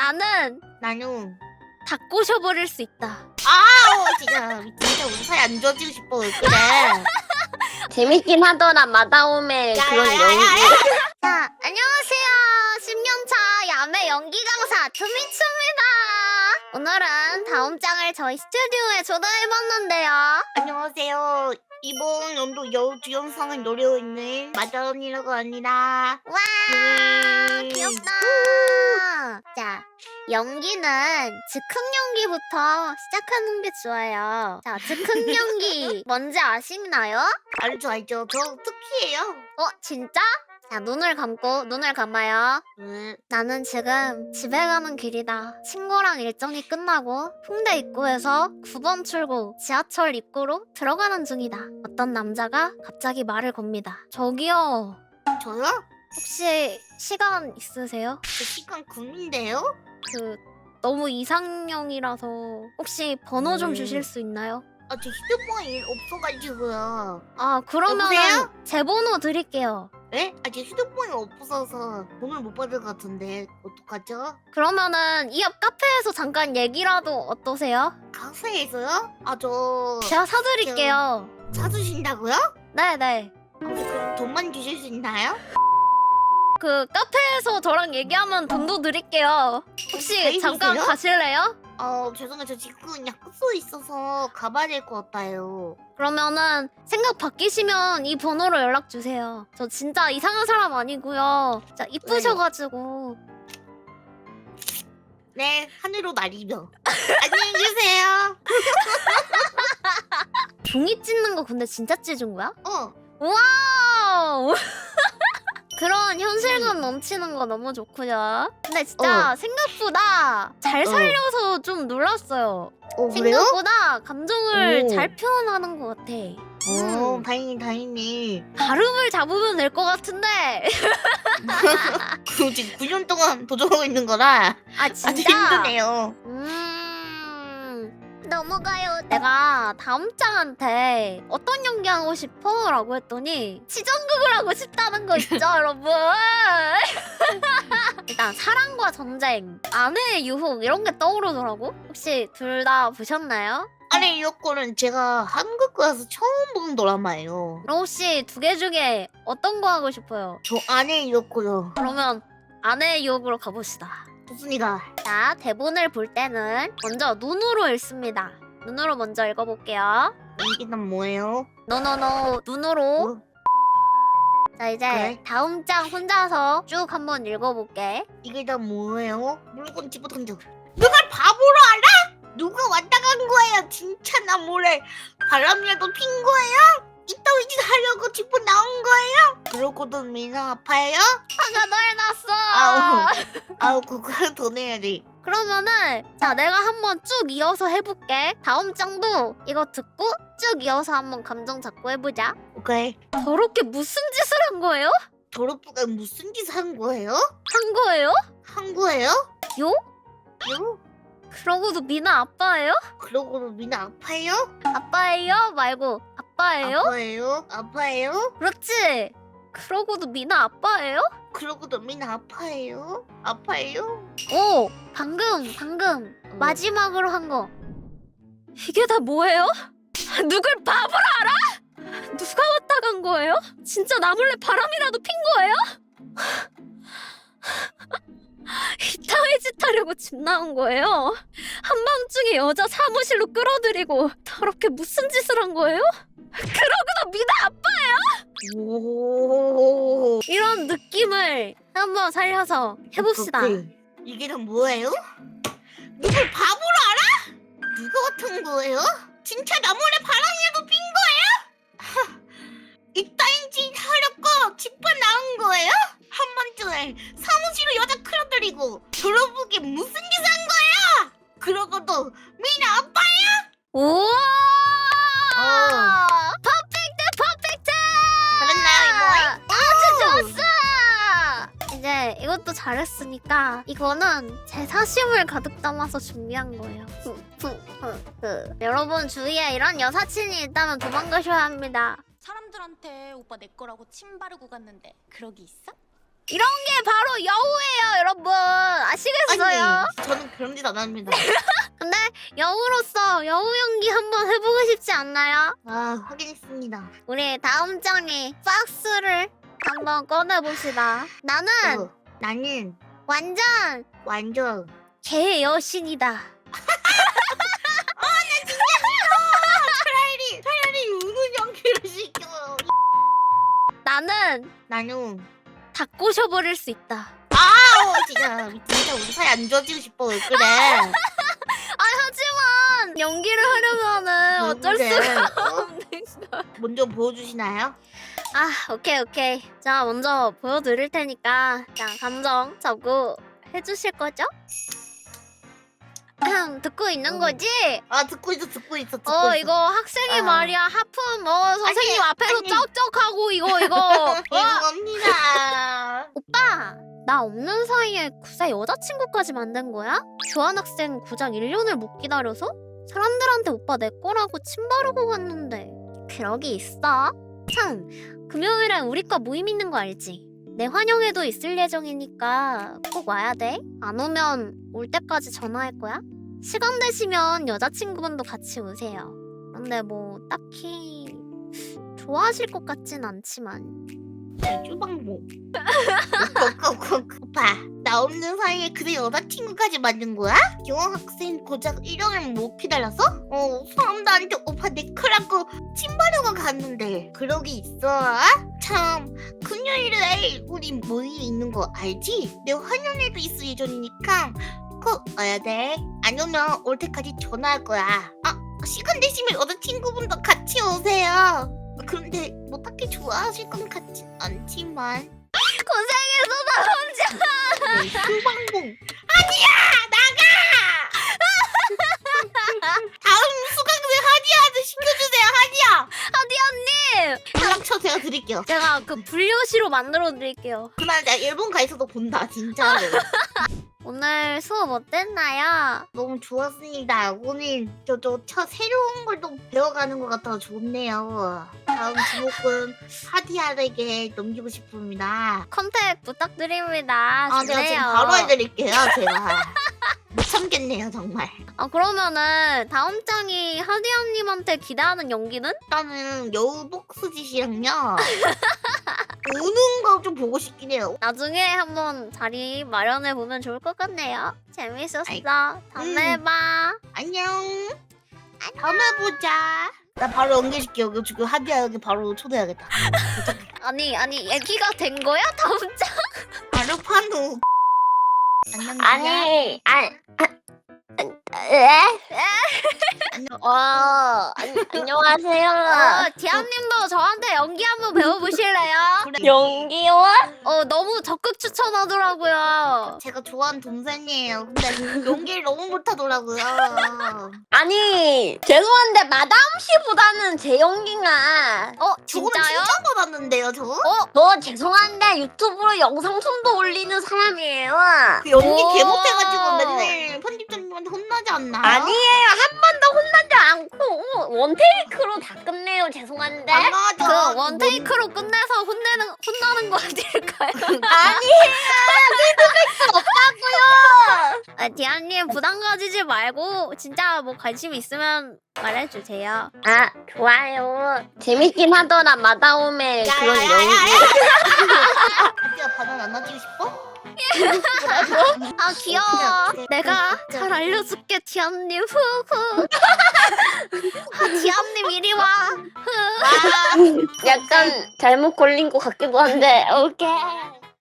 나는 나는 다 꼬셔버릴 수 있다. 아우 진짜 진짜 우리 사이 안 좋아지고 싶어 왜 그래 재밌긴 하더라 마다옴의 그런 연기. 자, 안녕하세요. 10년차 야매 연기 강사 투미츠입니다. 오늘은 다음 장을 저희 스튜디오에 초대해봤는데요. 안녕하세요 이번 연도 여우 주연상을 노리고 있는 마다언니라고 합니다 와, 네. 귀엽다. 자, 연기는 즉흥 연기부터 시작하는 게 좋아요. 자, 즉흥 연기 뭔지 아시나요? 알죠 알죠 저 특히예요 어, 진짜? 자, 눈을 감고, 눈을 감아요. 네. 나는 지금 집에 가는 길이다. 친구랑 일정이 끝나고 홍대 입구에서 9번 출구 지하철 입구로 들어가는 중이다. 어떤 남자가 갑자기 말을 겁니다. 저기요. 저요? 혹시 시간 있으세요? 저 시간 금인데요? 그 너무 이상형이라서 혹시 번호 좀 음. 주실 수 있나요? 아 저 휴대폰이 없어가지고요 아 여보세요? 제 번호 드릴게요. 에? 아제 휴대폰이 없어서 돈을 못 받을 것 같은데 어떡하죠? 그러면은 이 앞 카페에서 잠깐 얘기라도 어떠세요? 카페에서요? 아저 제가 사드릴게요. 사주신다고요? 네네. 혹시 그럼 돈만 주실 수 있나요? 그 카페에서 저랑 얘기하면 돈도 드릴게요. 혹시 가입이세요? 잠깐 가실래요? 어 죄송해요 저 지금 약속 있어서 가봐야 될 것 같아요 그러면은 생각 바뀌시면 이 번호로 연락 주세요. 저 진짜 이상한 사람 아니고요. 진짜 이쁘셔가지고. 네 하늘로 날이며 안녕히 계세요 종이 찢는 거 근데 진짜 찢은 거야? 어 와우! 그런 현실감 넘치는 거 너무 좋고요. 근데 진짜 생각보다 잘 어. 살려서 좀 놀랐어요. 어, 그래요? 생각보다 감정을 오. 잘 표현하는 것 같아. 오 음. 다행히 다행히 발음을 잡으면 될 것 같은데. 그 지금 9년 동안 도전하고 있는 거라 아 아주 진짜. 힘드네요 음. 넘어가요. 내가 다음 장한테 어떤 연기 하고 싶어? 라고 했더니 치정극을 하고 싶다는 거 있죠, 여러분? 일단 사랑과 전쟁, 아내의 유혹 이런 게 떠오르더라고. 혹시 둘 다 보셨나요? 아니 이 거는 제가 한국 가서 처음 본 드라마예요 그럼 혹시 두 개 중에 어떤 거 하고 싶어요? 저 안에 이었고요 그러면 아내의 유혹으로 가봅시다. 좋습니다 자, 대본을 볼 때는 먼저 눈으로 읽습니다. 눈으로 먼저 읽어볼게요. 연기는 뭐예요? 노노노 눈으로. 어? 자 이제 그래. 다음 장 혼자서 쭉 한번 읽어볼게. 이게 다 뭐예요? 물건 집어 던져. 누가 바보로 알아? 누가 왔다 간 거예요? 진짜 나 몰래 바람이라도 핀 거예요? 이따위 짓 하려고 집어 나온 거예요? 그러고도 미나 아파요? 화가 널 났어. 아우. 아우 더 내야 돼. 그러면은 자 내가 한번 쭉 이어서 해볼게. 다음 장도 이거 듣고 쭉 이어서 한번 감정 잡고 해보자. 오케이. 더럽게 무슨 짓을 한 거예요? 도로프가 무슨 짓 한 거예요? 한 거예요? 한 거예요? 요? 요? 그러고도 미나 아빠예요? 그러고도 미나 아파요? 아빠예요? 말고 아빠예요? 아파요? 아파요? 그렇지. 그러고도 미나 아빠예요? 그러고도 미나 아파요? 아파요? 오 방금 방금 어. 마지막으로 한 거. 이게 다 뭐예요? 누굴 바보라 알아? 누가 왔다 간 거예요? 진짜 나 몰래 바람이라도 핀 거예요? 이따위 짓 하려고 집 나온 거예요? 한밤중에 여자 사무실로 끌어들이고 더럽게 무슨 짓을 한 거예요? 그러고도 미나 아빠 오. 이런 느낌을 한번 살려서 해봅시다. 오케이. 이게 다 뭐예요? 누굴 바보로 알아? 누가 같은 거예요? 진짜 나 몰래 바람이라도 핀 거 끌어들이고 졸업보게 무슨 짓한 거예요? 그러고도 미나 아빠 우와! 어. 퍼펙트 퍼펙트! 잘했나요 아주 좋았어! 이제 이것도 잘했으니까 이거는 제 사심을 가득 담아서 준비한 거예요. 여러분 주위에 이런 여사친이 있다면 도망가셔야 합니다. 사람들한테 오빠 내 거라고 침 바르고 갔는데 그러기 있어? 이런 게 바로 여우예요, 여러분. 아시겠어요? 아니 저는 그런 짓 안 합니다. 근데 여우로서 여우 연기 한번 해보고 싶지 않나요? 아 확인했습니다. 우리 다음 장에 박스를 한번 꺼내봅시다. 나는 어, 나는 완전 완전 개의 여신이다. 차라리 차라리 우는 연기를 시켜. 나는 나는 다 꼬셔버릴 수 있다. 아우 진짜 진짜 우리 사이 안 좋아지고 싶어 왜 그래? 아 하지만 연기를 하려면은 왜 어쩔 그래? 수가 어? 없는 걸. 먼저 보여주시나요? 아 오케이 오케이. 자 먼저 보여드릴 테니까 그냥 감정 잡고 해주실 거죠? 듣고 있는 어. 거지? 아 듣고 있어 듣고 있어 듣고 어 있어. 이거 학생이 아. 말이야 하품 뭐 선생님 앞에서 아니. 쩍쩍하고 이거 이거 어? 죄송합니다. 오빠 나 없는 사이에 구사 여자친구까지 만든 거야? 교환학생 고작 1년을 못 기다려서? 사람들한테 오빠 내 거라고 침 바르고 갔는데 그러기 있어? 참 금요일에 우리 과 모임 있는 거 알지? 내 환영회도 있을 예정이니까 꼭 와야 돼? 안 오면 올 때까지 전화할 거야? 시간 되시면 여자친구분도 같이 오세요 근데 뭐 딱히 좋아하실 것 같진 않지만 주방복. 오빠 나 없는 사이에 그대 여자친구까지 만든 거야? 교환학생 고작 1년을 못 기다려서? 어 사람들한테 오빠 내 크라고 침바르고 갔는데 그러기 있어? 참 금요일에 우리 모임 있는 거 알지? 내 환영회도 있을 예정이니까 꼭 와야 돼. 안 오면 올 때까지 전화할 거야. 아 시간 되시면 여자친구분도 같이 오세요. 그런데 뭐 딱히 좋아하실 것 같진 않지만. 고생했어 나 혼자. 네, 휴방봉. 아니야! 나가! 다음 수강생 하디아한테 시켜주세요 하디아 하디언님 연락처 제가 드릴게요. 제가 그 분료시로 만들어 드릴게요. 그날 내가 일본 가 있어도 본다 진짜로 오늘 수업 어땠나요? 너무 좋았습니다. 오늘 저저 저 새로운 걸 또 배워가는 것 같아서 좋네요. 다음 주목은 하디아에게 넘기고 싶습니다. 컨택 부탁드립니다. 아 제가 지금 좋네요. 바로 해드릴게요 제가. 못 참겠네요 정말. 아 그러면은 다음 장이 하디언님한테 기대하는 연기는? 일단은 여우복스짓이랑요 우는 거 좀 보고 싶긴 해요. 나중에 한번 자리 마련해 보면 좋을 것 같네요. 재밌었어. 아이, 다음에 음. 봐. 안녕. 다음에 보자. 나 바로 연결시켜 여기 지금 하디야. 여기 바로 초대해야겠다. 아니 아니 얘기가 된 거야? 다음 장? 아르파노 안녕. 아니, 아, 아, 에? 안녕. 어, 안, 안녕하세요. 어 디안님도 저한테 연기 한번 배워보실래요? 연기요? 어 너무 적극 추천하더라고요 제가 좋아하는 동생이에요 근데 연기를 너무 못하더라고요 아니, 죄송한데 마담 씨보다는 제 연기가 어 진짜요? 칭찬받았는데요 저? 어? 저 죄송한데 유튜브로 영상 손도 올리는 사람이에요. 그 연기 오. 개 못해가지고 맨날 편집자 님한테 혼나지 않나요? 아니에요. 한 번도 혼나지 않고 원테이크로 다 끝내요. 죄송한데. 안 맞아 그 원테이크로 끝내서 혼내는 혼나는 거 아닐까요? 아니에요. 피드백도 없다고요. 아, 디안님 부담 가지지 말고 진짜 뭐 관심 있으면 말해주세요. 아, 좋아요. 재밌긴 하더라. 마다움의 그런 연기. 하디야 바나나 안 놔주고 싶어? 아 귀여워. 내가. 잘 알려줄게 디안님. 후후. 아, 디안님 이리 와. 와 약간 잘못 걸린 것 같기도 한데, 오케이.